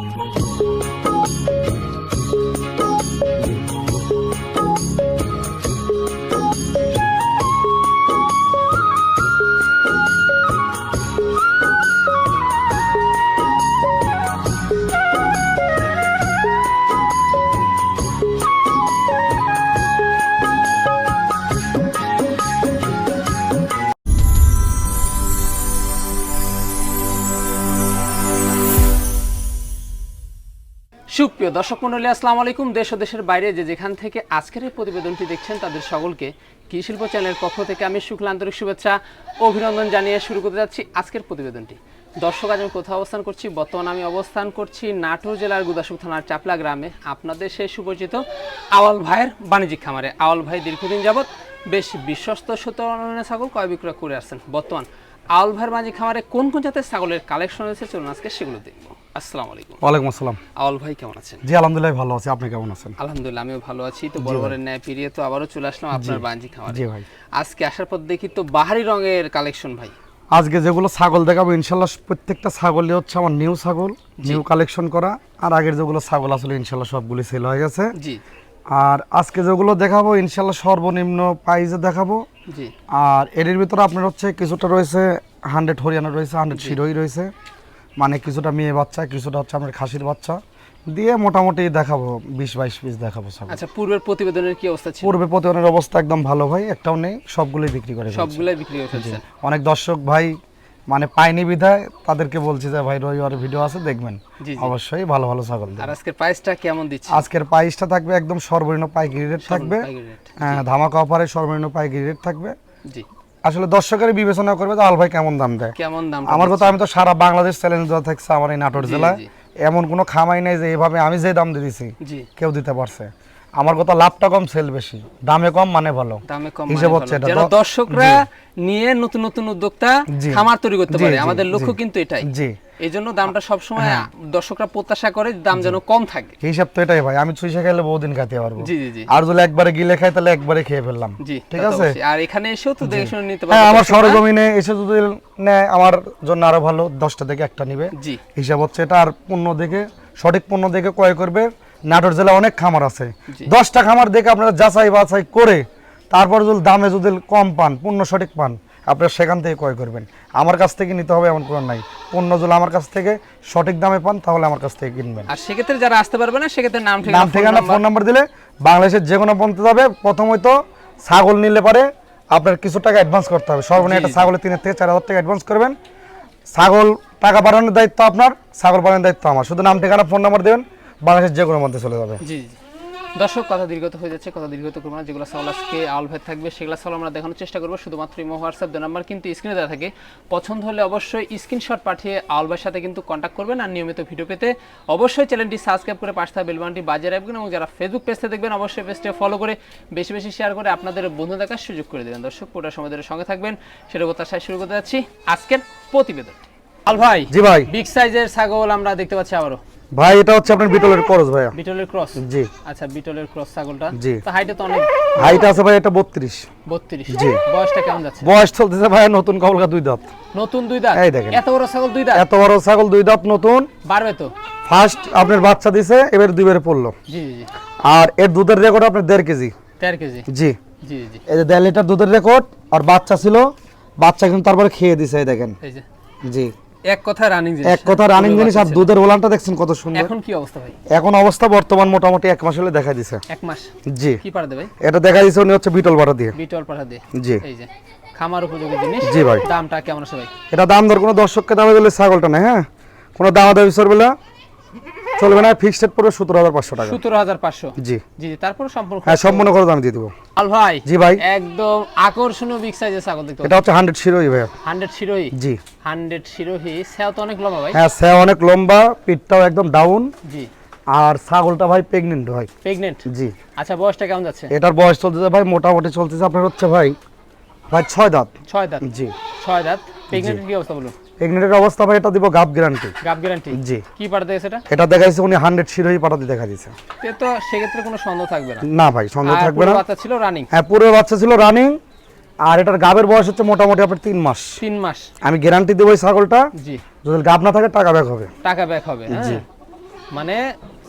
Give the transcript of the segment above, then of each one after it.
Música সুপ্রিয় দর্শক মন্ডলী আসসালামু আলাইকুম। দেশ ও দেশের বাইরে যে যেখান থেকে আজকের এই প্রতিবেদনটি দেখছেন, তাদের সকলকে কৃষি শিল্প চ্যানেলের পক্ষ থেকে আমি শুক্ল আন্তরিক শুভেচ্ছা, অভিনন্দন জানিয়ে শুরু করতে যাচ্ছি আজকের প্রতিবেদনটি। দর্শক, আজ আমি কোথাও অবস্থান করছি, বর্তমানে আমি অবস্থান করছি নাটোর জেলার গুদাসুক থানার চাপলা গ্রামে। আপনাদের সেই সুপরিচিত আওয়াল ভাইয়ের বাণিজ্যিক খামারে। আওয়াল ভাই দীর্ঘদিন যাবৎ বেশ বিশ্বস্ত সত্য ছাগল ক্রয় বিক্রয় করে আসছেন। বর্তমান আওয়াল ভাইয়ের বাণিজ্যিক খামারে কোন কোন জাতের ছাগলের কালেকশন রয়েছে, চলুন আজকে সেগুলো দেখব। আসসালামু আলাইকুম। ওয়ালাইকুম আসসালাম। আওয়াল ভাই কেমন আছেন? জি আলহামদুলিল্লাহ ভালো আছি। আপনি কেমন আছেন? আলহামদুলিল্লাহ আমিও ভালো আছি। তো বরাবরের ন্যায় পেরিয়ে তো আবারও চলে আসলাম আপনার বাঞ্জি খামারে। জি ভাই। আজকে আসার পর দেখি তো বাহারি রঙের কালেকশন ভাই। আজকে যেগুলো ছাগল দেখাবো ইনশাল্লাহ প্রত্যেকটা ছাগলই হচ্ছে আমার নিউ ছাগল নিউ কালেকশন করা। আর আগের যেগুলো ছাগল আসলে ইনশাল্লাহ সবগুলি সেল হয়ে গেছে। জি। আর আজকে যেগুলো দেখাবো ইনশাল্লাহ সর্বনিম্ন প্রাইজে দেখাবো। জি। আর এর ভিতরে আপনার হচ্ছে কিছুটা রয়েছে হান্ড্রেড হরিয়ানা রয়েছে হান্ড্রেড শিরোই রয়েছে। মানে কিছুটা মেয়ে বাচ্চা কিছুটা হচ্ছে আপনার খাসির বাচ্চা। দিয়ে মোটামুটি দেখাবো বিশ বাইশ পিস দেখাবো ছাগল আচ্ছা পূর্বের প্রতিবেদনের কি অবস্থা ছিল? পূর্বে প্রতিদিনের অবস্থা একদম ভালো ভাই একটাও নেই সবগুলোই বিক্রি করে। সবগুলাই বিক্রি ফেলছেন। অনেক দর্শক ভাই মানে পাইনি বিধায় তাদেরকে বলছি যে ভাই রবিবার ভিডিও আছে দেখবেন। অবশ্যই ভালো ভালো ছাগল আর আজকের প্রাইসটা কেমন দিচ্ছে? আজকের প্রাইসটা থাকবে একদম সর্বনিম্ন পাইকারি রেট থাকবে। হ্যাঁ, ধামাকা অফারে সর্বনিম্ন পাইকারি রেট থাকবে। জি। আসলে দর্শকের বিবেচনা করবে যে আল ভাই কেমন দাম দেয়। কেমন দাম? আমার কথা আমি তো সারা বাংলাদেশ চ্যালেঞ্জ দেওয়া থাকছে আমার এই নাটোর জেলায়। এমন কোনো খামাই নাই যে এভাবে আমি যে দাম দিয়েছি কেউ দিতে পারছে। আমার কথা লাভটা কম সেল বেশি। দামে কম মানে ভালো। দামে কম হিসেব মানে হচ্ছে এটা। দ- দর্শকরা নিয়ে নতুন নতুন উদ্যোক্তা খামার তৈরি করতে পারে। আমাদের লক্ষ্য কিন্তু এটাই। জি। এই জন্য দামটা সবসময় হ্যাঁ। দর্শকরা প্রত্যাশা করে দাম যেন কম থাকে। হিসাব তো এটাই ভাই। আমি খেলে বহুদিন পারব। আর যদি একবারে গিলে খাই তাহলে একবারে খেয়ে ফেললাম। ঠিক আছে? আর এখানে এসেও তো দেখে শুনে নিতে হ্যাঁ পারবে আমার। সরজমিনে এসে যদি নেয় আমার জন্য আরও ভালো। দশটা থেকে একটা নিবে। হিসাব হচ্ছে এটা। আর পণ্য দেখে সঠিক পণ্য দেখে ক্রয় করবে। নাটোর জেলা অনেক খামার আছে। দশটা খামার দেখে আপনারা যাচাই বাছাই করে তারপর যদি দামে যদি কম পান পণ্য সঠিক পান আপনারা সেখান থেকে ক্রয় করবেন। আমার কাছ থেকে নিতে হবে এমন কোনো নাই। পণ্য যদি আমার কাছ থেকে সঠিক দামে পান তাহলে আমার কাছ থেকে কিনবেন। আর সেক্ষেত্রে যারা আসতে পারবে না সেক্ষেত্রে নাম নাম ঠিকানা ফোন নাম্বার দিলে বাংলাদেশের যে কোনো পন্থে যাবে। প্রথমত ছাগল নিলে পারে আপনার কিছু টাকা অ্যাডভান্স করতে হবে। সর্বনিম্ন একটা। ছাগলের তিনের থেকে চার হাজার টাকা অ্যাডভান্স করবেন। ছাগল টাকা বাড়ানোর দায়িত্ব আপনার ছাগল বাড়ানোর দায়িত্ব আমার। শুধু নাম ঠিকানা ফোন নাম্বার দেবেন। বাংলাদেশের যে কোনো মধ্যে চলে যাবে। জি জি। দর্শক কথা দীর্ঘত হয়ে যাচ্ছে কথা দীর্ঘত করব না। যেগুলো সাউল আজকে আউল ভাই থাকবে সেগুলো সাউল আমরা দেখানোর চেষ্টা করব। শুধুমাত্র ইমো হোয়াটসঅ্যাপ দু নাম্বার কিন্তু স্ক্রিনে দেওয়া থাকে। পছন্দ হলে অবশ্যই স্ক্রিনশট পাঠিয়ে আউল ভাইয়ের সাথে কিন্তু কন্ট্যাক্ট করবেন। আর নিয়মিত ভিডিও পেতে অবশ্যই চ্যানেলটি সাবস্ক্রাইব করে পাশে থাকা বেলবানটি বাজিয়ে রাখবেন। এবং যারা ফেসবুক পেজতে দেখবেন অবশ্যই পেজটি ফলো করে বেশি বেশি শেয়ার করে আপনাদের বন্ধু দেখার সুযোগ করে দেবেন। দর্শক পুরো ধরে সঙ্গে থাকবেন। সেটা প্রত্যাশায় শুরু করতে যাচ্ছি আজকের প্রতিবেদন আল ভাই জি ভাই। বিগ সাইজের ছাগল আমরা দেখতে পাচ্ছি আবারও। ভাই এটা হচ্ছে আপনার বিটলের করজ ভাইয়া। বিটলের ক্রস? জি। আচ্ছা বিটলের ক্রস ছাগলটা? জি। তো হাইটে তো অনেক। হাইট আছে ভাই এটা বত্রিশ। বত্রিশ। জি। বয়সটা কেমন যাচ্ছে? বয়স চলতেছে ভাই নতুন কবলকা দুই দাঁত। নতুন দুই দাঁত? এই দেখেন। এত বড় ছাগল দুই দাঁত? এত বড় ছাগল দুই দাঁত নতুন। বাড়বে তো? ফার্স্ট আপনার বাচ্চা দিছে এবার দুইবারে পড়ল। জি জি আর এর দুধের রেকর্ড আপনার দেড় কেজি। দেড় কেজি? জি। জি জি এই যে দেড় লিটার দুধের রেকর্ড আর বাচ্চা ছিল বাচ্চা কিন্তু তারপরে খেয়ে দিছে এই দেখেন। এই যে। জি। এক কথা রানিং জিনিস। এক কথা রানিং জিনিস আর দুধের ওলানটা দেখছেন কত সুন্দর। এখন কি অবস্থা ভাই? এখন অবস্থা বর্তমান মোটামুটি এক মাস হলে দেখা দিছে। এক মাস? জি। কি পারবে ভাই? এটা দেখা দিছে উনি হচ্ছে বিটল পাড়া দিয়ে। বিটল পাড়া দিয়ে। জি। এই যে খামার উপযোগী জিনিস। জি ভাই। দামটা কেমন আছে ভাই? এটা দাম দর কোনো দর্শককে দামে দিলে ছাগলটা না হ্যাঁ? কোনো দাম দাবি না। চলবে না ফিক্সড পড়বে সতেরো হাজার পাঁচশো টাকা। সতেরো হাজার পাঁচশো? জি। জি জি তারপর সম্পূর্ণ হ্যাঁ সম্পূর্ণ করে দাম দিয়ে দেবো। আল ভাই জি ভাই। একদম আকর্ষণীয় বিগ সাইজের ছাগল দেখতে এটা হচ্ছে হান্ড্রেড শিরোই ভাইয়া। হান্ড্রেড শিরোই জি। হান্ড্রেড শিরোহি। সেও তো অনেক লম্বা ভাই। হ্যাঁ অনেক লম্বা পিঠটাও একদম ডাউন জি। আর ছাগলটা ভাই প্রেগনেন্ট ভাই। প্রেগনেন্ট জি। আচ্ছা বয়সটা কেমন যাচ্ছে? এটার বয়স চলতেছে ভাই মোটামুটি চলতেছে আপনার হচ্ছে ভাই ভাই ছয় দাঁত। ছয় দাঁত। জি। ছয় দাঁত। প্রেগনেন্ট কি অবস্থা বলুন? প্রেগনেন্টের অবস্থা ভাই এটা দিব গাপ গ্যারান্টি গাপ গ্যারান্টি জি। কি পাঠাতে গেছে এটা এটা দেখাইছে উনি হান্ড্রেড শিরোই পাঠাতে দেখা দিচ্ছে এ তো সেক্ষেত্রে কোনো সন্দেহ থাকবে না। না ভাই সন্দেহ থাকবে না। বাচ্চা ছিল রানিং হ্যাঁ পুরো বাচ্চা ছিল রানিং আর এটার গাবের বয়স হচ্ছে মোটামুটি আপনার তিন মাস। তিন মাস। আমি গ্যারান্টি দেবো এই ছাগলটা। জি। যদি গাব না থাকে টাকা ব্যাক হবে। টাকা ব্যাক হবে হ্যাঁ? মানে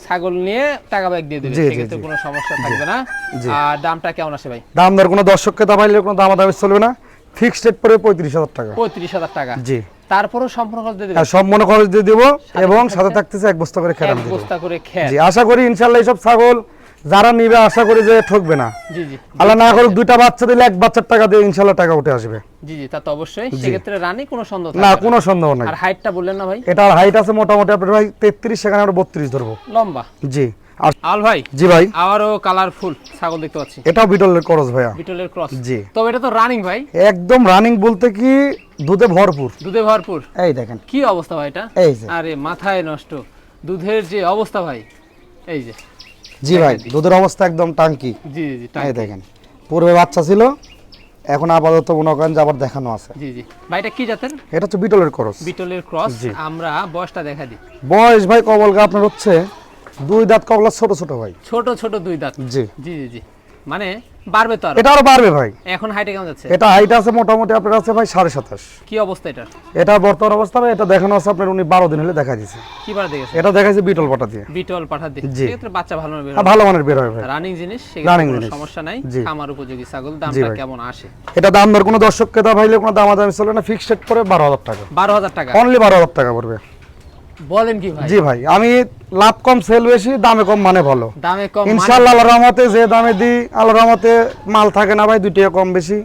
ছাগল নিয়ে টাকা ব্যাগ দিয়ে দেবে জি, জি, সেক্ষেত্রে কোনো সমস্যা থাকবে না। জি। আর দামটা কেমন আসে ভাই? দাম দর কোনো দর্শককে দাবাইলে কোনো দামাদামি চলবে না। ফিক্সড রেট পড়বে পঁয়ত্রিশ হাজার টাকা। পঁয়ত্রিশ হাজার টাকা। জি। তারপরও সম্পূর্ণ খরচ দিয়ে দেবে। মনে খরচ দিয়ে দিব এবং? সাথে থাকতেছে এক বস্তা করে এক বস্তা করে খেয়ে জি আশা করি ইনশাল্লাহ এইসব ছাগল যারা নিবে আশা করি যে ঠকবে না। জি জি। আল্লাহ না করুক দুইটা বাচ্চা দিলে এক বাচ্চার টাকা দিয়ে ইনশাল্লাহ টাকা উঠে আসবে। জি জি তা তো অবশ্যই। সেক্ষেত্রে রানী কোনো সন্দেহ না কোনো সন্দেহ নাই। আর হাইটটা বললেন না ভাই? এটার হাইট আছে মোটামুটি আপনার ভাই তেত্রিশ সেখানে আমরা বত্রিশ ধরবো। লম্বা? জি। আর আল ভাই জি ভাই। আবারও কালারফুল ছাগল দেখতে পাচ্ছি। এটাও বিটলের খরচ ভাইয়া। বিটলের ক্রস। জি। তবে এটা তো রানিং ভাই। একদম রানিং বলতে কি দুধে ভরপুর। দুধে ভরপুর। এই দেখেন। কি অবস্থা ভাই এটা? এই যে। আরে মাথায় নষ্ট। দুধের যে অবস্থা ভাই এই যে। জি ভাই দুধের অবস্থা একদম টাঙ্কি। জি জি এই দেখেন। পূর্বে বাচ্চা ছিল এখন আপাতত মনে করেন আবার দেখানো আছে। জি জি। ভাই এটা কি জাতের? এটা হচ্ছে বিটলের খরচ বিটলের ক্রস। আমরা বয়সটা দেখা দিই। বয়স ভাই কবলগা আপনার হচ্ছে দুই দাঁত কবলা ছোট ছোট ভাই। ছোট ছোট দুই দাঁত। জি। জি জি মানে বাড়বে তো আর। এটা আরও বাড়বে ভাই। এখন হাইটে কেমন যাচ্ছে? এটা হাইট আছে মোটামুটি আপনার আছে ভাই সাড়ে সাতাশ। কি অবস্থা এটার এটা বর্তমান অবস্থা ভাই এটা দেখানো আছে আপনার উনি বারো দিন হলে দেখা দিছে কি বার দেখেছে এটা দেখাইছে বিটল পাটা দিয়ে। বিটল পাঠা দিয়ে। জি। সেক্ষেত্রে বাচ্চা ভালো হবে। আর ভালো মানের বের হয় ভাই। রানিং জিনিস কোনো জিনিস। সমস্যা নাই। জি। খামার উপযোগী ছাগল দামটা কেমন আসে? এটা দাম দর কোনো দর্শককে দা ভাইলে কোনো দামাদামি চলবে না ফিক্সড পরে বারো হাজার টাকা। বারো হাজার টাকা। অনলি বারো হাজার টাকা পড়বে। বলেন কি ভাই? জি ভাই আমি লাভ কম সেল বেশি দামে কম মানে ভালো। দামে কম মানে- ইনশাল্লাহ আল্লাহ রহমতে যে দামে দিই আল্লাহ রহমতে মাল থাকে না ভাই দুই টাকা কম বেশি।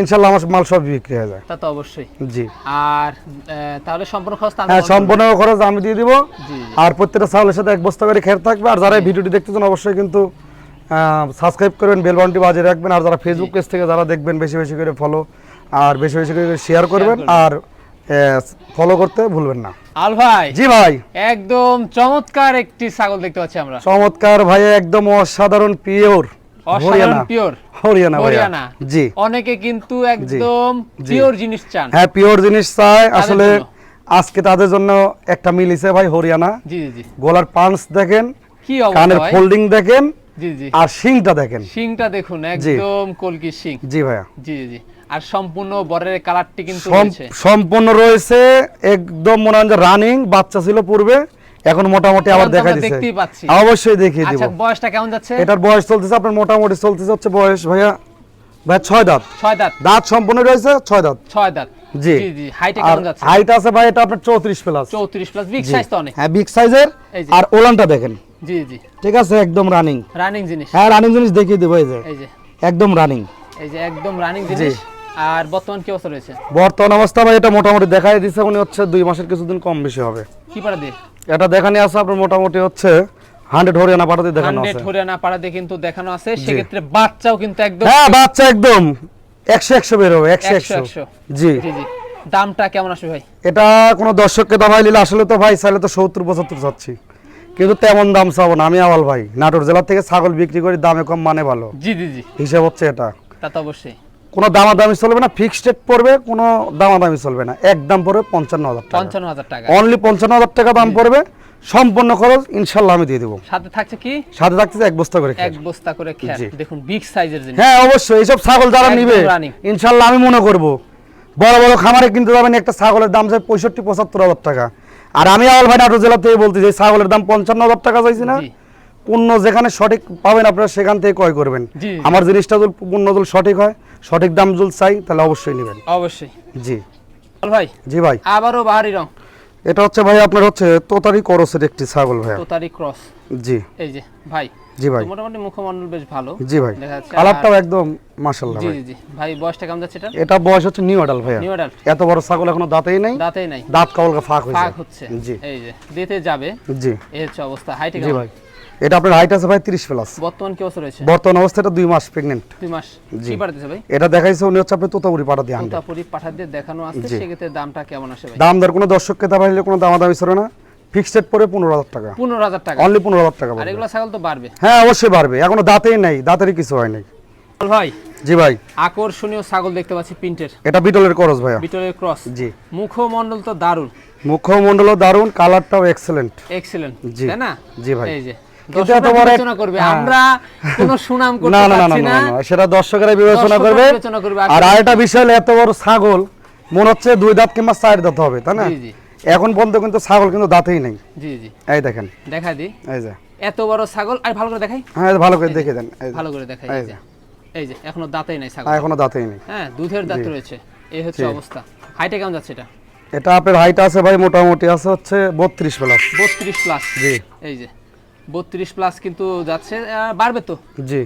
ইনশাল্লাহ আমার মাল সব বিক্রি হয়ে যায়। তা তো অবশ্যই। জি। আর তাহলে সম্পূর্ণ খরচ হ্যাঁ সম্পূর্ণ খরচ আমি দিয়ে দিব। আর প্রত্যেকটা চাউলের সাথে এক বস্তা করে খের থাকবে। আর যারা ভিডিওটি দেখতেছেন অবশ্যই কিন্তু সাবস্ক্রাইব করবেন বেল বাটনটি বাজিয়ে রাখবেন। আর যারা ফেসবুক পেজ থেকে যারা দেখবেন বেশি বেশি করে ফলো আর বেশি বেশি করে শেয়ার করবেন। আর ফলো করতে ভুলবেন না। আল ভাই। জি ভাই। একদম চমৎকার একটি ছাগল দেখতে পাচ্ছি আমরা। চমৎকার ভাই একদম অসাধারণ পিওর। অসাধারণ পিওর। হরিয়ানা হরিয়ানা। জি। অনেকে কিন্তু একদম পিওর জিনিস চান। হ্যাঁ পিওর জিনিস তাদের আসলে আজকে তাদের জন্য একটা মিলিছে ভাই হরিয়ানা। জি জি জি। গলার পাঞ্চ দেখেন কি অবস্থা কানের ফোল্ডিং দেখেন জি জি। আর শিংটা দেখেন। শিংটা দেখুন একদম কলকি শিং। জি ভাইয়া। জি জি। আর সম্পূর্ণ বরের কালারটি কিন্তু সম্পূর্ণ রয়েছে একদম মনে হয় রানিং বাচ্চা ছিল পূর্বে এখন মোটামুটি আবার দেখা পাচ্ছি। অবশ্যই দেখিয়ে দিব। আচ্ছা বয়সটা কেমন যাচ্ছে? এটার বয়স চলতেছে আপনার মোটামুটি চলতেছে হচ্ছে বয়স ভাইয়া ভাই ছয় দাঁত। ছয় দাঁত। দাঁত সম্পূর্ণ রয়েছে ছয় দাঁত। ছয় দাঁত। জি। জি হাইটে কেমন যাচ্ছে? হাইট আছে ভাই এটা আপনার চৌত্রিশ প্লাস চৌত্রিশ প্লাস বিগ সাইজ তো অনেক। হ্যাঁ বিগ সাইজের আর ওলানটা দেখেন। জি জি। ঠিক আছে একদম রানিং রানিং জিনিস। হ্যাঁ রানিং জিনিস দেখিয়ে দেবো এই যে। এই যে। একদম রানিং এই যে একদম রানিং জিনিস। আর বর্তমান কি অবস্থা রয়েছে? বর্তমান অবস্থা ভাই এটা মোটামুটি দেখাই দিচ্ছে উনি হচ্ছে দুই মাসের কিছুদিন কম বেশি হবে। কি পাড়া দিয়ে? এটা দেখানি আছে আপনার মোটামুটি হচ্ছে হান্ড্রেড হরিয়ানা পাঠাতে দেখানো হান্ড্রেড হরিয়ানা পাড়া দিয়ে কিন্তু দেখানো আছে। সেক্ষেত্রে বাচ্চাও কিন্তু একদম হ্যাঁ বাচ্চা একদম। একশো একশো বের হবে একশো একশো। জি। জি জি। দামটা কেমন আসবে ভাই? এটা কোনো দর্শককে দামাই নিলে আসলে তো ভাই চাইলে তো সত্তর পঁচাত্তর চাচ্ছি। কিন্তু তেমন দাম চাবো না আমি আওয়াল ভাই। নাটোর জেলা থেকে ছাগল বিক্রি করি দামে কম মানে ভালো। জি জি জি। হিসাব হচ্ছে এটা। তা তো অবশ্যই। কোনো দামাদামি চলবে না ফিক্সড রেট পড়বে কোনো দামাদামি চলবে না। এক দাম পড়বে পঞ্চান্ন হাজার টাকা। পঞ্চান্ন হাজার টাকা। অনলি পঞ্চান্ন হাজার টাকা দাম পড়বে। সম্পূর্ণ খরচ ইনশাল্লাহ আমি দিয়ে দেবো। সাথে থাকছে কি? সাথে থাকতেছে এক বস্তা করে এক বস্তা করে খেয়ার জি। দেখুন বিগ সাইজের জিনিস। হ্যাঁ অবশ্যই এইসব ছাগল যারা নিবে ইনশাল্লাহ আমি মনে করব। বড় বড় খামারে কিনতে যাবেন একটা ছাগলের দাম যায় পঁয়ষট্টি পঁচাত্তর হাজার টাকা। আর আমি আওয়াল ভাই নাটোর জেলা থেকে বলতে যে ছাগলের দাম পঞ্চান্ন হাজার টাকা চাইছি না। পণ্য যেখানে সঠিক পাবেন আপনারা সেখান থেকে ক্রয় করবেন। আমার জিনিসটা পণ্য সঠিক হয় সঠিক দাম যদি চাই তাহলে অবশ্যই নেবেন। অবশ্যই। জি। ভাই জি ভাই। আবারও বাহারি রং। এটা হচ্ছে ভাই আপনার হচ্ছে তোতারি করসের একটি ছাগল ভাইয়া। তোতারি ক্রস। জি। এই যে ভাই জি ভাই। মোটামুটি মুখমণ্ডল বেশ ভালো। জি ভাই। কালারটাও একদম মাশাল্লাহ জি জি ভাই বয়সটা কেমন যাচ্ছে এটা? এটা বয়স হচ্ছে নিউ আডাল ভাইয়া। নিউ অ্যাডাল্ট এত বড় ছাগল এখনও দাঁতেই নাই। দাঁতেই নাই। দাঁত কাবল ফাঁক হয়েছে। ফাঁক হচ্ছে। জি। এই যে দিতে যাবে। জি। এই হচ্ছে অবস্থা। হাইটে জি ভাই। এটা আপনার হাইট আছে ভাই 30 প্লাস বর্তমান কি অবস্থা রয়েছে? বর্তমান অবস্থাটা দুই মাস প্রেগনেন্ট দুই মাস। জি। কি পাঠাতেছে ভাই? এটা দেখাইছে উনি হচ্ছে আপনি তোতাপুরি পাঠা দিয়ে হান্ড্রেড তোতাপুরি পাঠা দিয়ে দেখানো আছে সেক্ষেত্রে দামটা কেমন আসে ভাই? দাম দর কোনো দর্শককে দাবাইলে কোনো দামাদামি ছিল না। ফিক্সড পরে পনেরো হাজার টাকা। পনেরো হাজার টাকা। অনলি পনেরো হাজার টাকা আর। এগুলো ছাগল তো বাড়বে। হ্যাঁ অবশ্যই বাড়বে। এখনও দাঁতেই নাই দাঁতেরই কিছু হয় নাই। ভাই জি ভাই। আকর্ষণীয় ছাগল দেখতে পাচ্ছি প্রিন্টের। এটা বিটলের করস ভাইয়া। বিটলের ক্রস। জি। মুখমণ্ডল তো দারুণ। মুখমণ্ডলও দারুণ কালারটাও এক্সেলেন্ট এক্সিলেন্ট জি। তাই না? জি ভাই। এই যে। কিন্তু দর্শকরা এত বড় এক- বিবেচনা করবে। হ্যাঁ। আমরা কোনো সুনাম করতে না না না না পারছি না না। না, সেটা দর্শকেরা বিবেচনা করবে। আর আরেকটা বিষয় এত বড় ছাগল মনে হচ্ছে দুই দাঁত কিংবা চার দাঁত হবে তাই না? জি, জি। এখন পর্যন্ত কিন্তু ছাগল কিন্তু দাঁতেই নেই। জি জি। এই দেখেন। দেখা দিই এই যে। এত বড় ছাগল আর ভালো করে দেখাই। হ্যাঁ ভালো করে দেখে দেন। ভালো করে দেখাই এই এই যে। এই যে এখনও দাঁতেই নাই ছাগল। হ্যাঁ, এখনও দাঁতেই নেই। হ্যাঁ দুধের দাঁত রয়েছে। এই হচ্ছে অবস্থা। হাইটে কেমন যাচ্ছে এটা? এটা আপনার হাইট আছে ভাই মোটামুটি আছে হচ্ছে বত্রিশ প্লাস বত্রিশ প্লাস জি। এই যে। বত্রিশ প্লাস কিন্তু যাচ্ছে বাড়বে তো? জি।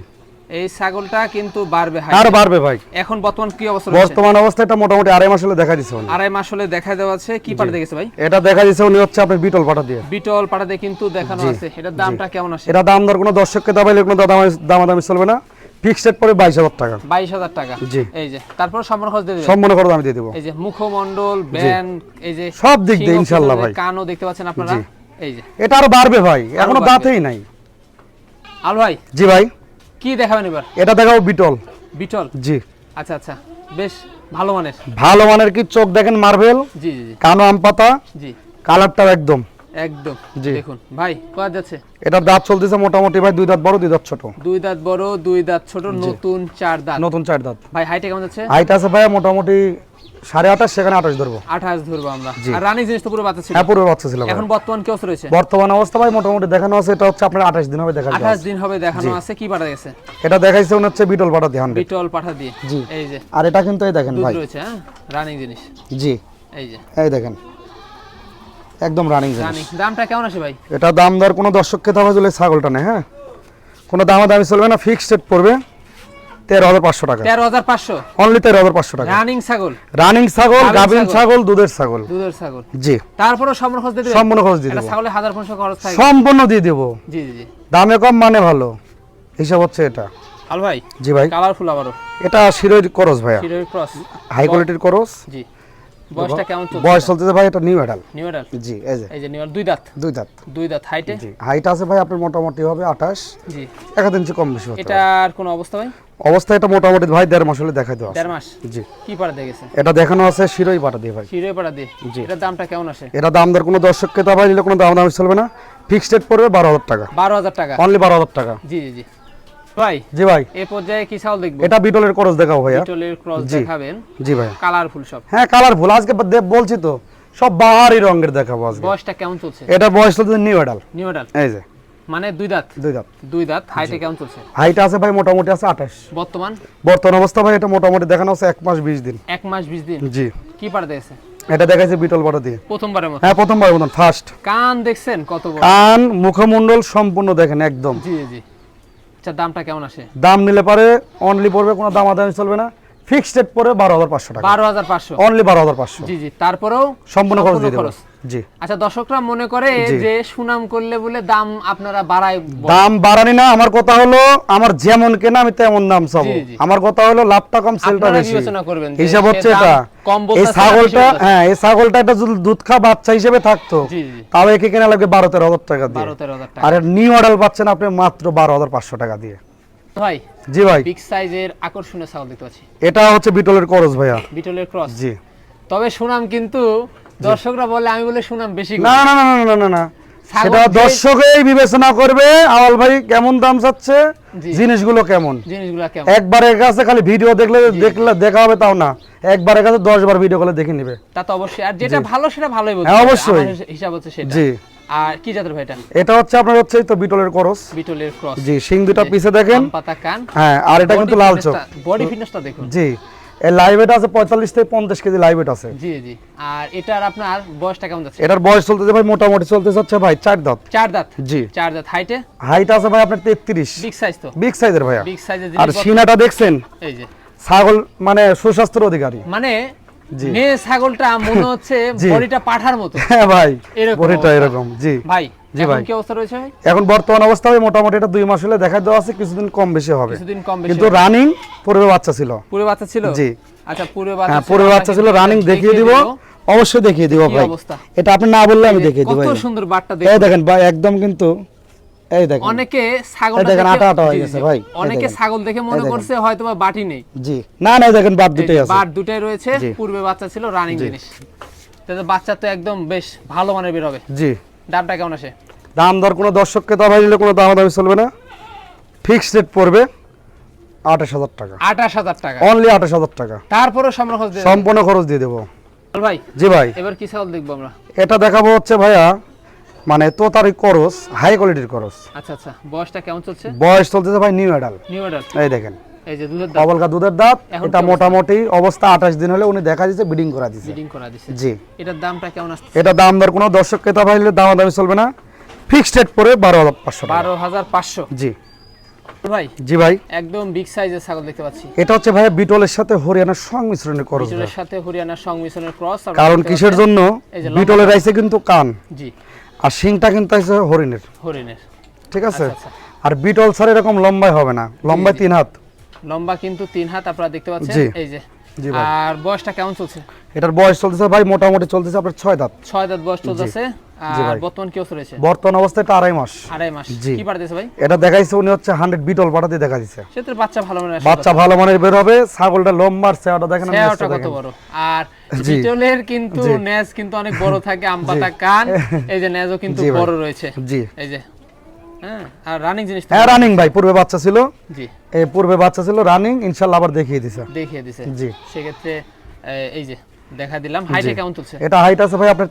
এই ছাগলটা কিন্তু বাড়বে আর বাড়বে ভাই। এখন বর্তমান কি অবস্থা বর্তমান অবস্থা এটা মোটামুটি আড়াই মাস হলে দেখা উনি। আড়াই মাস হলে দেখা দেওয়া আছে। কি পাঠা দেখেছে ভাই? এটা দেখা দিচ্ছে উনি হচ্ছে আপনার বিটল পাটা দিয়ে। বিটল পাঠাতে কিন্তু দেখানো আছে। এটার দামটা কেমন আসে এটা দাম দর কোনো দর্শককে দাবাইলে কোনো দামাদামি দামাদামি চলবে না। ফিক্সড বাইশ হাজার টাকা। বাইশ হাজার টাকা। জি। এই যে তারপর সম্পূর্ণ খরচ দিয়ে দেবে। সম্পূর্ণ খরচ আমি দিয়ে দেবো। এই যে মুখমণ্ডল ব্যান এই যে সব দিক দিয়ে পিছনে ভাই। কানও দেখতে পাচ্ছেন আপনারা। এই যে। এটা আরও বাড়বে ভাই এখনও। দাঁতেই নাই। আল ভাই জি ভাই। কি দেখাবেন এবার? এটা দেখাও বিটল। বিটল? জি। আচ্ছা আচ্ছা। বেশ ভালো মানের। ভালো মানের কি চোখ দেখেন মার্বেল? জি জি জি। কানো আম পাতা? জি। কালারটাও একদম। একদম। জি। দেখুন ভাই কোয়া যাচ্ছে এটার দাঁত চলতেছে মোটামুটি ভাই দুই দাঁত বড় দুই দাঁত ছোট। দুই দাঁত বড় দুই দাঁত ছোট নতুন চার দাঁত। নতুন চার দাঁত। ভাই হাইটে কেমন যাচ্ছে? হাইট আছে ভাই মোটামুটি সাড়ে আঠাশ সেখানে আঠাশ ধরবো। আঠাশ ধরবো আমরা। আর রানী জিনিস তো পুরো বাচ্চা ছিল। হ্যাঁ পুরো বাচ্চা ছিল এখন বর্তমান রয়েছে? বর্তমান অবস্থা ভাই মোটামুটি দেখানো আছে এটা হচ্ছে আপনার আঠাশ দিন হবে আঠাশ দিন হবে দেখানো আছে কি পাঠা গেছে এটা দেখাইছে উনি হচ্ছে বিটল পাটা দিয়ে বিটল পাঠা দিয়ে। জি। এই যে। আর এটা কিন্তু এই দেখেন ভাই। রয়েছে হ্যাঁ? রানিং জিনিস। জি। এই যে। এই দেখেন। একদম রানিং রানিং দামটা কেমন আসে ভাই? এটা দাম দর কোনো দর্শককে দামে চলে ছাগলটা নেই হ্যাঁ? কোনো দামা দামি চলবে না ফিক্সড রেট পড়বে। তেরো হাজার পাঁচশো টাকা। তেরো হাজার পাঁচশো? অনলি তেরো হাজার পাঁচশো টাকা। রানিং ছাগল? রানিং ছাগল গাভীন ছাগল। দুধের ছাগল। দুধের ছাগল। জি। তারপরে সম্পূর্ণ খরচ দিয়ে? সম্পূর্ণ খরচ দিয়ে দেবো। ছাগলে হাজার পনেরোশো খরচ থাকে সম্পূর্ণ দিয়ে দেবো। জি জি জি। দামে কম মানে ভালো। হিসাব হচ্ছে এটা। আল ভাই? জি ভাই। কালারফুল আবারও। এটা শিরোই করস ভাইয়া। শিরোই ক্রস হাই কোয়ালিটির করস। জি। বয়সটা কেমন চলছে? বয়স চলতেছে ভাই এটা নিউ নিউ জি এই যে। এই যে নিউ দুই দাঁত? দুই দাঁত। দুই দাঁত হাইটে জি হাইট আছে ভাই আপনার মোটামুটি হবে আঠাশ। জি। এক ইঞ্চি কম বেশি হতে হবে। এটার কোনো অবস্থা ভাই? অবস্থা এটা মোটামুটি ভাই দেড় মাস হলে দেখাই দেওয়া দেড় মাস? জি। কি পাড়া গেছে? এটা দেখানো আছে শিরোই পাটা দিয়ে ভাই। পাড়া দিয়ে? জি। এটার দামটা কেমন আসে? এটা দাম দর কোনো দর্শককে দাম দিলে কোনো দাম দাম চলবে না। ফিক্সড রেট পড়বে বারো হাজার টাকা। বারো হাজার টাকা? অনলি বারো হাজার টাকা। জি জি জি। ভাই জি ভাই। এ পর্যায়ে কি দেখব? এটা বিটলের করস দেখাও ভাইয়া। বিটলের ক্রস দেখাবেন। জি ভাই কালারফুল সব। হ্যাঁ কালারফুল। আজকে বলছি তো সব বাহারি রঙের দেখাবো আজকে। বয়সটা কেমন চলছে? এটা বয়স নিউ নিউ এই যে। মানে দুই দাঁত? দুই দাঁত। দুই দাঁত। হাইটে কেমন চলছে? হাইট আছে ভাই মোটামুটি আছে আঠাশ। বর্তমান? বর্তমান অবস্থা ভাই এটা মোটামুটি দেখানো আছে এক মাস বিশ দিন। এক মাস বিশ দিন? জি। কি পাড়া দিয়েছে? এটা দেখাইছে বিটল পাটা দিয়ে। প্রথমবারের মতো। হ্যাঁ প্রথমবার মতন ফার্স্ট কান দেখছেন কত বড়? কান মুখমণ্ডল সম্পূর্ণ দেখেন একদম। জি জি। আচ্ছা দামটা কেমন আসে? দাম নিলে পারে অনলি পড়বে কোনো দাম আদামি চলবে না। ফিক্সড রেট পড়বে বারো হাজার পাঁচশো টাকা। বারো হাজার পাঁচশো। অনলি বারো হাজার পাঁচশো। জি জি তারপরেও সম্পূর্ণ খরচ দিয়ে খরচ। জি। আচ্ছা দর্শকরা মনে করে যে সুনাম করলে বলে দাম আপনারা বাড়ায় দাম বাড়ানি না আমার কথা হলো আমার যেমন কেনা আমি তেমন দাম চাবো। আমার কথা হলো লাভটা কম সেলটা বেশি। হিসাব হচ্ছে এটা। এই ছাগলটা হ্যাঁ এই ছাগলটা একটা যদি দুধ খা বাচ্চা হিসেবে থাকতো একে কেনা লাগবে বারো তেরো হাজার টাকা দিয়ে। আর নিউ মডেল পাচ্ছেন আপনি মাত্র বারো হাজার পাঁচশো টাকা দিয়ে। ভাই জি ভাই। বিগ সাইজের আকর্ষণীয় ছাগল দেখতে পাচ্ছি। এটা হচ্ছে বিটলের করস ভাইয়া। বিটলের ক্রস জি। তবে সুনাম কিন্তু দর্শকরা বলে আমি বলে সুনাম বেশি না না না না না না সেটা দর্শকেই বিবেচনা করবে আওয়াল ভাই কেমন দাম চাচ্ছে জিনিসগুলো কেমন। জিনিসগুলো কেমন? একবারের কাছে খালি ভিডিও দেখলে দেখলে দেখা হবে তাও না। একবারের কাছে দশ বার ভিডিও করে দেখে নিবে। তা তো অবশ্যই। আর যেটা ভালো সেটা ভালোই বলতে হ্যাঁ, অবশ্যই। হিসাব হচ্ছে সেটা। জি। আর কি জাতের ভাই এটা? এটা হচ্ছে আপনার হচ্ছে তো বিটলের করস। বিটলের ক্রস। জি সিং দুটা পিছে দেখেন। পাতা কান। হ্যাঁ আর এটা কিন্তু লাল চোখ। বডি ফিটনেসটা দেখুন। জি। এই লাইভ এটা আছে পঁয়তাল্লিশ থেকে পঞ্চাশ কেজি লাইভ এটা আছে। জি জি। আর এটার আপনার বয়সটা কেমন যাচ্ছে? এটার বয়স চলতেছে ভাই মোটামুটি চলতে যাচ্ছে ভাই চার দাঁত। চার দাঁত? জি। চার দাঁত। হাইটে হাইট আছে ভাই আপনার তেত্রিশ। বিগ সাইজ তো? বিগ সাইজের ভাইয়া। বিগ সাইজের আর সিনাটা দেখছেন? এই যে। ছাগল মানে সুস্বাস্থ্যের অধিকারী। মানে। মেয়ে ছাগলটা মনে হচ্ছে বডিটা পাঠার মতো। হ্যাঁ ভাই এরকম বড়িটা এরকম জি। ভাই জি ভাই। কি অবস্থা রয়েছে এখন বর্তমান অবস্থায় মোটামুটি এটা দুই মাস হলে দেখা দেওয়া আছে কিছুদিন কম বেশি হবে। কিছুদিন কম বেশি কিন্তু রানিং পূর্বে বাচ্চা ছিল। পুরো বাচ্চা ছিল? জি। আচ্ছা পুরো বাচ্চা হ্যাঁ পূর্বে বাচ্চা ছিল রানিং দেখিয়ে দিব। অবশ্যই দেখিয়ে দিব ভাই। এটা আপনি না বললে আমি দেখিয়ে দিব কত সুন্দর বাটটা এই দেখেন। ভাই একদম কিন্তু এই দেখেন। অনেকে ছাগল দেখেন, আটা আটা হয়ে গেছে ভাই। অনেকে ছাগল দেখে মনে করছে হয়তো বাটি নেই। জি। না না দেখেন এই দুটোই আছে। বাট দুটাই রয়েছে পূর্বে বাচ্চা ছিল রানিং জিনিস। তাহলে বাচ্চা তো একদম বেশ ভালো মানের বের হবে। জি। দামটা কেমন আসে? দাম দর কোনো দর্শককে দাবাই দিলে কোনো দাম দামি চলবে না। ফিক্সড রেট পড়বে আঠাশ হাজার টাকা। আঠাশ হাজার টাকা। অনলি আঠাশ হাজার টাকা। তারপরে সম্পূর্ণ খরচ দিয়ে সম্পূর্ণ খরচ দিয়ে দেবো। ভাই জি ভাই। এবার কি ছাগল দেখব আমরা? এটা দেখাবো হচ্ছে ভাইয়া মানে তোতারি করস হাই কোয়ালিটির করস। আচ্ছা আচ্ছা। বয়সটা কেমন চলছে? বয়স চলতেছে ভাই নিউ এডাল নিউ অর্ডার এই দেখেন। এই যে দুধের দাম অবলকা দুধের দাঁত এটা মোটামুটি অবস্থা আঠাশ দিন হলে উনি দেখা করা দিচ্ছে বিডিং করা দিছে। জি। এটার দামটা কেমন আসছে এটা দাম দর কোনো দর্শক ক্রেতা ভাইলে দামাদামি চলবে না। ফিক্সড রেট জি। ভাই জি ভাই। একদম বিগ সাইজের ছাগল দেখতে পাচ্ছি। এটা হচ্ছে ভাই বিটলের সাথে হরিয়ানার সংমিশ্রণের করস বিটলের সাথে হরিয়ানার সংমিশ্রণের ক্রস কারণ কিসের জন্য? বিটলের আইসে কিন্তু কান। জি। আর শিংটা কিন্তু হরিণের। হরিণের। ঠিক আছে? আচ্ছা, আর বিটল স্যার এরকম লম্বাই হবে না। লম্বায় তিন হাত। লম্বা কিন্তু তিন হাত আপনারা দেখতে পাচ্ছেন। এই যে। আর বয়সটা কেমন চলছে? এটার বয়স চলতেছে ভাই মোটামুটি চলতেছে আপনার ছয় দাঁত। ছয় দাঁত বয়স চলতেছে। আর বর্তমান কি বর্তমান অবস্থায় এটা আড়াই মাস। আড়াই মাস। কি পারতেছে ভাই? এটা দেখাইছে উনি হচ্ছে হান্ড্রেড বিটল পাঠাতে দেখা দিচ্ছে সেক্ষেত্রে বাচ্চা ভালো মানে বাচ্চা ভালো মানের বের হবে ছাগলটা লম্বার সেওয়াটা দেখেন কত বড়। আর বিটলের কিন্তু। নেজ কিন্তু অনেক বড় থাকে আম পাতা কান এই যে নেজও কিন্তু বড় রয়েছে। জি। এই যে। হ্যাঁ আর রানিং জিনিস হ্যাঁ রানিং ভাই পূর্বে বাচ্চা ছিল। জি। এই পূর্বে বাচ্চা ছিল রানিং ইনশাল্লাহ আবার দেখিয়ে দিছে। দেখিয়ে দিছে। জি। সেক্ষেত্রে এই যে দেখা দিলাম। হাইটে কেমন চলছে এটা হাইট আছে ভাই আপনার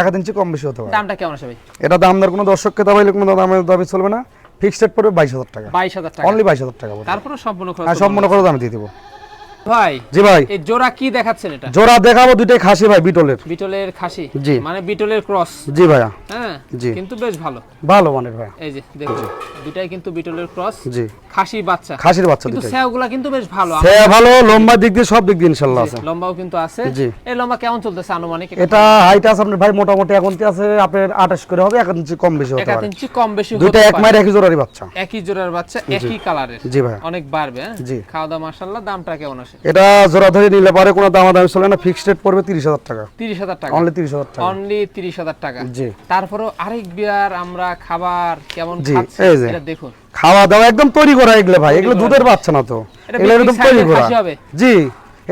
এক ইঞ্চি কম বেশি হতে পারে। দামটা কেমন আছে ভাই? এটা দাম দর কোনো দর্শককে দাবাইলে কোনো দামের দাবি চলবে না। ফিক্সড রেট পড়বে টাকা। বাইশ হাজার টাকা। অনলি বাইশ হাজার টাকা তারপরে সম্পূর্ণ খরচ হ্যাঁ সম্পূর্ণ দিয়ে দেবো। ভাই জি ভাই। এই জোড়া কি দেখাচ্ছেন এটা? জোড়া দেখাবো দুইটাই খাসি ভাই বিটলের। বিটলের খাসি? জি। মানে বিটলের ক্রস। জি ভাইয়া। হ্যাঁ জি। কিন্তু বেশ ভালো। ভালো মানের ভাই এই যে দেখুন দুটাই কিন্তু বিটলের ক্রস। জি। খাসি বাচ্চা। খাসির বাচ্চা কিন্তু দুটাই কিন্তু বেশ ভালো। সে ভালো লম্বা দিক দিয়ে সব দিক দিয়ে ইনশাল্লাহ আছে। লম্বাও কিন্তু আছে। জি। এই লম্বা কেমন চলতেছে আনুমানিক এটা হাইট আছে আপনার ভাই মোটামুটি এখন আছে? আপনার আঠাশ করে হবে এক ইঞ্চি কম বেশি হতে হাত পারে। ইঞ্চি কম বেশি দুইটা এক। মায়ের একই জোড়ারই বাচ্চা। একই জোড়ার বাচ্চা একই কালারের জি ভাই অনেক বাড়বে হ্যাঁ? জি। খাওয়া দাওয়া মাসাল্লাহ দামটা কেমন আসে এটা জোড়া ধরে নিলে পারে কোনো দামাদামি চলে না ফিক্সড রেট পড়বে তিরিশ হাজার টাকা। তিরিশ হাজার টাকা। অনলি তিরিশ হাজার টাকা। অনলি তিরিশ হাজার টাকা। জি। তারপরেও আরেক বিয়ার আমরা খাবার কেমন খাচ্ছি এটা দেখুন। খাওয়া দাওয়া একদম তৈরি করা এগুলো ভাই এগুলো দুধের বাচ্চা না তো। এগুলো একদম তৈরি করা। জি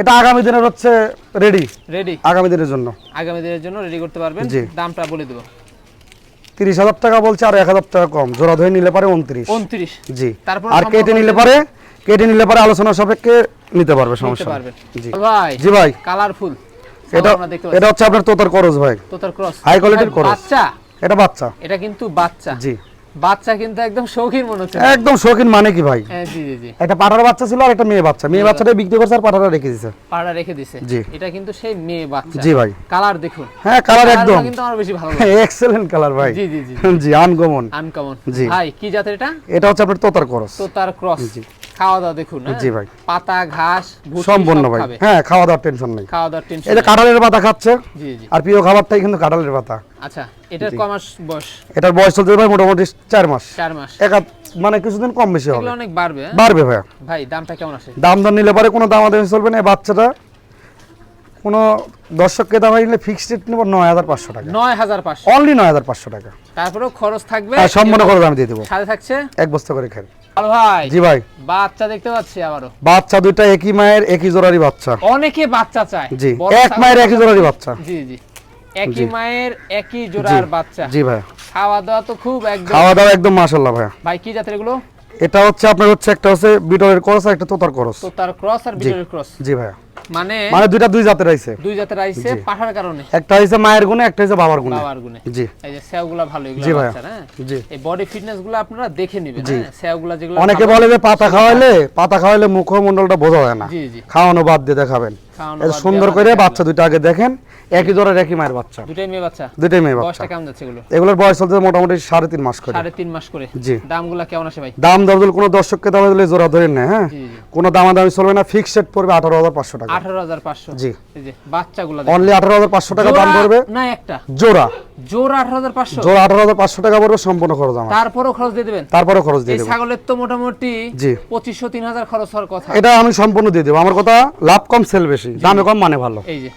এটা আগামী দিনের হচ্ছে রেডি রেডি আগামী দিনের জন্য। আগামী দিনের জন্য রেডি করতে পারবেন। দামটা বলে দেবো। তিরিশ হাজার টাকা বলছে আর এক হাজার টাকা কম। জোড়া ধরে নিলে পারে উনত্রিশ। উনত্রিশ। জি। তারপর আর কেটে নিলে পারে কেটে নিলে পারে আলোচনা সাপেক্ষে নিতে পারবে সমস্যা জি। ভাই জি ভাই। কালারফুল। এটা দেখতে এটা হচ্ছে আপনার তোতার করজ ভাই। তোতার ক্রস high quality র cross। বাচ্চা। এটা বাচ্চা। এটা কিন্তু বাচ্চা। জি। বাচ্চা কিন্তু একদম শৌখিন মনে হচ্ছে। একদম শৌখিন মানে কি ভাই? হ্যাঁ, জি জি জি। একটা পাঠার বাচ্চা ছিল আর একটা মেয়ে বাচ্চা। মেয়ে বাচ্চাটা বিক্রি করছে আর পাঠাটা রেখে দিছে। পাড়া রেখে দিছে। জি। এটা কিন্তু সেই মেয়ে বাচ্চা। জি ভাই। কালার দেখুন। হ্যাঁ কালার একদম। কিন্তু আমার বেশি ভালো লাগে। এক্সেলেন্ট কালার ভাই। জি জি জি জি। আনকমন আনকমন জি। ভাই কি জাতের এটা? এটা হচ্ছে আপনার তোতার করস তো তার ক্রস খাওয়া দাওয়া দেখুন হ্যাঁ? জি ভাই। পাতা ঘাস সম্পূর্ণ ভাই। হ্যাঁ খাওয়া দাওয়ার টেনশন নেই খাওয়া দাওয়ার টেনশন এটা কাঁঠালের পাতা খাচ্ছে জি জি। আর প্রিয় খাবারটাই কিন্তু কাঁঠালের পাতা। আচ্ছা এটার কমাস বয়স? এটার বয়স চলতে ভাই মোটামুটি চার মাস। চার মাস। একা মানে কিছুদিন কম বেশি হবে। অনেক বাড়বে হ্যাঁ? বাড়বে ভাইয়া। ভাই দামটা কেমন আছে দাম দর নিলে পরে কোনো দাম আদামি চলবে না বাচ্চাটা কোনো দর্শককে দাম নিলে ফিক্সড রেট নেব নয় হাজার পাঁচশো টাকা। নয় হাজার পাঁচশো। অনলি নয় হাজার পাঁচশো টাকা। তারপরেও খরচ থাকবে। হ্যাঁ সম্পূর্ণ করে আমি দিয়ে দেবো। সাথে থাকছে? এক বস্তা করে ভালো ভাই। জি ভাই। বাচ্চা দেখতে পাচ্ছি আবারও। বাচ্চা দুইটা একই মায়ের একই জোড়ারই বাচ্চা। অনেকে বাচ্চা চায়। জি এক মায়ের একই জোড়ারই বাচ্চা। জি জি। একই মায়ের একই জোড়ার বাচ্চা। জি ভাই। খাওয়া দাওয়া তো খুব একদম খাওয়া দাওয়া একদম মাশাল্লাহ ভাইয়া। ভাই কি জাতের এগুলো? এটা হচ্ছে আপনার হচ্ছে একটা হচ্ছে বিটলের করস আর একটা তোতার করস। তো তার ক্রস আর বিটলের ক্রস। জি ভাইয়া। মানে মানে দুইটা দুই জাতের আইছে। দুই জাতের আইছে পাঠার কারণে। একটা হইছে মায়ের গুণে একটা হইছে বাবার গুণে। বাবার গুণে। জি। এই যে স্যাওগুলা ভালো এগুলো জি ভাইয়া। বাচ্চা হ্যাঁ? জি। এই বডি ফিটনেসগুলো আপনারা দেখে নেবেন হ্যাঁ? স্যাওগুলা যেগুলো অনেকে বলে যে পাতা খাওয়াইলে পাতা খাওয়াইলে মুখমণ্ডলটা বোঝা যায় না। জি জি। খাওয়ানো বাদ দিয়ে দেখাবেন। সুন্দর করে বাচ্চা দুইটা আগে দেখেন একই জোড়ার একই মায়ের বাচ্চা। দুটাই মেয়ে বাচ্চা? দুইটাই মেয়ে বাচ্চা। কেমন যাচ্ছে এগুলো? এগুলোর বয়স চলতে মোটামুটি সাড়ে তিন মাস করে। সাড়ে তিন মাস করে। জি। দামগুলা কেমন আসে ভাই? দাম দর কোনো দর্শককে দাম দিলে জোড়া ধরে নেয় হ্যাঁ? কোনো দামাদামি চলবে না ফিক্সড রেট পড়বে আঠারো হাজার পাঁচশো টাকা। আঠারো হাজার পাঁচশো। জি। এই যে বাচ্চাগুলা অনলি আঠারো হাজার পাঁচশো টাকা দাম পড়বে। না একটা। জোড়া। জোর আঠারো হাজার পাঁচশো। জোড়া আঠারো হাজার পাঁচশো টাকা পড়বে সম্পূর্ণ খরচ আমার। তারপরও খরচ দিয়ে দেবেন? তারপরে খরচ দিয়ে এই দেবো। ছাগলের তো মোটামুটি জি। পঁচিশশো তিন হাজার খরচ হওয়ার কথা। এটা আমি সম্পূর্ণ দিয়ে দেবো। আমার কথা লাভ কম সেল বেশি। দামে কম মানে ভালো। এই যে।